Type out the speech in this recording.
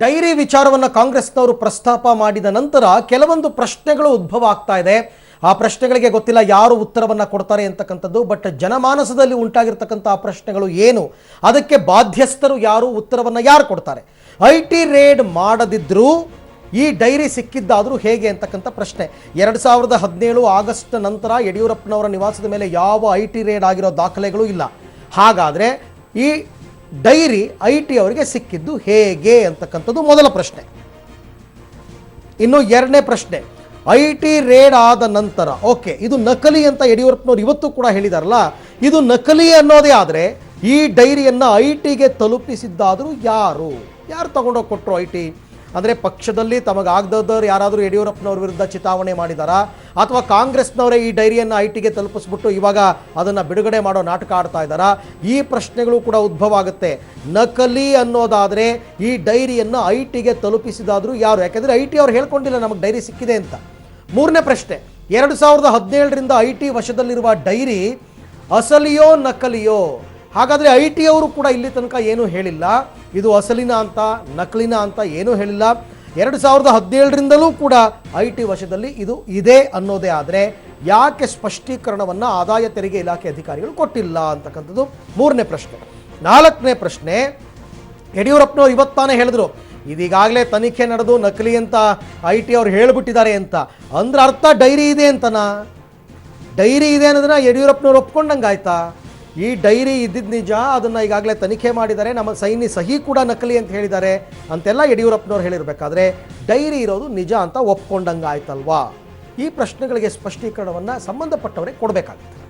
Dairy ವಿಚಾರವನ್ನು ಕಾಂಗ್ರೆಸ್ನವರು ಪ್ರಸ್ತಾಪ ಮಾಡಿದ ನಂತರ ಕೆಲವೊಂದು ಪ್ರಶ್ನೆಗಳು ಉದ್ಭವ ಆಗ್ತಾ ಇದೆ. ಆ ಪ್ರಶ್ನೆಗಳಿಗೆ ಗೊತ್ತಿಲ್ಲ ಯಾರು ಉತ್ತರವನ್ನು ಕೊಡ್ತಾರೆ ಅಂತಕ್ಕಂಥದ್ದು, ಬಟ್ ಜನಮಾನಸದಲ್ಲಿ ಉಂಟಾಗಿರ್ತಕ್ಕಂಥ ಆ ಪ್ರಶ್ನೆಗಳು ಏನು? ಅದಕ್ಕೆ ಬಾಧ್ಯಸ್ಥರು ಯಾರು, ಉತ್ತರವನ್ನು ಯಾರು ಕೊಡ್ತಾರೆ? ಐ ಟಿ ರೇಡ್ ಮಾಡದಿದ್ದರೂ ಈ ಡೈರಿ ಸಿಕ್ಕಿದ್ದಾದರೂ ಹೇಗೆ ಅಂತಕ್ಕಂಥ ಪ್ರಶ್ನೆ. ಎರಡು ಸಾವಿರದ ಹದಿನೇಳು ಆಗಸ್ಟ್ ನಂತರ ಯಡಿಯೂರಪ್ಪನವರ ನಿವಾಸದ ಮೇಲೆ ಯಾವ ಐ ಟಿ ರೇಡ್ ಆಗಿರೋ ದಾಖಲೆಗಳು ಇಲ್ಲ. ಹಾಗಾದರೆ ಈ ಡೈರಿ ಐ ಟಿ ಅವರಿಗೆ ಸಿಕ್ಕಿದ್ದು ಹೇಗೆ ಅಂತಕ್ಕಂಥದ್ದು ಮೊದಲ ಪ್ರಶ್ನೆ. ಇನ್ನು ಎರಡನೇ ಪ್ರಶ್ನೆ ಐ ಟಿ ರೇಡ್ ಆದ ನಂತರ, ಓಕೆ, ಇದು ನಕಲಿ ಅಂತ ಯಡಿಯೂರಪ್ಪನವ್ರು ಇವತ್ತು ಕೂಡ ಹೇಳಿದಾರಲ್ಲ, ಇದು ನಕಲಿ ಅನ್ನೋದೇ ಆದರೆ ಈ ಡೈರಿಯನ್ನು ಐ ಟಿಗೆ ತಲುಪಿಸಿದ್ದಾದರೂ ಯಾರು? ಯಾರು ತಗೊಂಡೋಗಿ ಕೊಟ್ಟರು ಐ ಟಿ ಅಂದರೆ ಪಕ್ಷದಲ್ಲಿ ತಮಗಾಗದವ್ರು ಯಾರಾದರೂ ಯಡಿಯೂರಪ್ಪನವ್ರ ವಿರುದ್ಧ ಚಿತಾವಣೆ ಮಾಡಿದಾರಾ? ಅಥವಾ ಕಾಂಗ್ರೆಸ್ನವರೇ ಈ ಡೈರಿಯನ್ನು ಐ ಟಿಗೆ ತಲುಪಿಸ್ಬಿಟ್ಟು ಇವಾಗ ಅದನ್ನು ಬಿಡುಗಡೆ ಮಾಡೋ ನಾಟಕ ಆಡ್ತಾ ಇದ್ದಾರಾ? ಈ ಪ್ರಶ್ನೆಗಳು ಕೂಡ ಉದ್ಭವ ಆಗುತ್ತೆ. ನಕಲಿ ಅನ್ನೋದಾದರೆ ಈ ಡೈರಿಯನ್ನು ಐ ಟಿಗೆ ತಲುಪಿಸಿದಾದರೂ ಯಾರು? ಯಾಕೆಂದರೆ ಐ ಟಿ ಅವ್ರು ಹೇಳ್ಕೊಂಡಿಲ್ಲ ನಮಗೆ ಡೈರಿ ಸಿಕ್ಕಿದೆ ಅಂತ. ಮೂರನೇ ಪ್ರಶ್ನೆ, ಎರಡು ಸಾವಿರದ ಹದಿನೇಳರಿಂದ ಐ ಟಿ ವಶದಲ್ಲಿರುವ ಡೈರಿ ಅಸಲಿಯೋ ನಕಲಿಯೋ? ಹಾಗಾದರೆ ಐ ಟಿ ಅವರು ಕೂಡ ಇಲ್ಲಿ ತನಕ ಏನೂ ಹೇಳಿಲ್ಲ. ಇದು ಅಸಲಿನ ಅಂತ, ನಕಲಿನ ಅಂತ ಏನೂ ಹೇಳಿಲ್ಲ. ಎರಡು ಸಾವಿರದ ಹದಿನೇಳರಿಂದಲೂ ಕೂಡ ಐ ಟಿ ವಶದಲ್ಲಿ ಇದು ಇದೆ ಅನ್ನೋದೇ ಆದರೆ ಯಾಕೆ ಸ್ಪಷ್ಟೀಕರಣವನ್ನು ಆದಾಯ ತೆರಿಗೆ ಇಲಾಖೆ ಅಧಿಕಾರಿಗಳು ಕೊಟ್ಟಿಲ್ಲ ಅಂತಕ್ಕಂಥದ್ದು ಮೂರನೇ ಪ್ರಶ್ನೆ. ನಾಲ್ಕನೇ ಪ್ರಶ್ನೆ, ಯಡಿಯೂರಪ್ಪನವ್ರು ಇವತ್ತಾನೆ ಹೇಳಿದ್ರು, ಇದೀಗಾಗಲೇ ತನಿಖೆ ನಡೆದು ನಕಲಿ ಅಂತ ಐ ಟಿ ಅವ್ರು ಹೇಳಿಬಿಟ್ಟಿದ್ದಾರೆ ಅಂತ. ಅಂದ್ರೆ ಅರ್ಥ ಡೈರಿ ಇದೆ ಅಂತನಾ? ಡೈರಿ ಇದೆ ಅನ್ನೋದನ್ನ ಯಡಿಯೂರಪ್ಪನವ್ರು ಒಪ್ಕೊಂಡಂಗೆ ಆಯ್ತಾ ಈ ಡೈರಿ ಇದ್ದಿದ್ದು ನಿಜ, ಅದನ್ನು ಈಗಾಗಲೇ ತನಿಖೆ ಮಾಡಿದ್ದಾರೆ. ನಮ್ಮ ಸೈನಿ ಸಹಿ ಕೂಡ ನಕಲಿ ಅಂತ ಹೇಳಿದ್ದಾರೆ. ಅಂತೆಲ್ಲ ಯಡಿಯೂರಪ್ಪನವ್ರು ಹೇಳಿರಬೇಕಾದ್ರೆ, ಡೈರಿ ಇರೋದು ನಿಜ ಅಂತ ಒಪ್ಕೊಂಡಂಗೆ ಆಯ್ತಲ್ವಾ ಈ ಪ್ರಶ್ನೆಗಳಿಗೆ ಸ್ಪಷ್ಟೀಕರಣವನ್ನು ಸಂಬಂಧಪಟ್ಟವರೇ ಕೊಡಬೇಕಾಗುತ್ತೆ.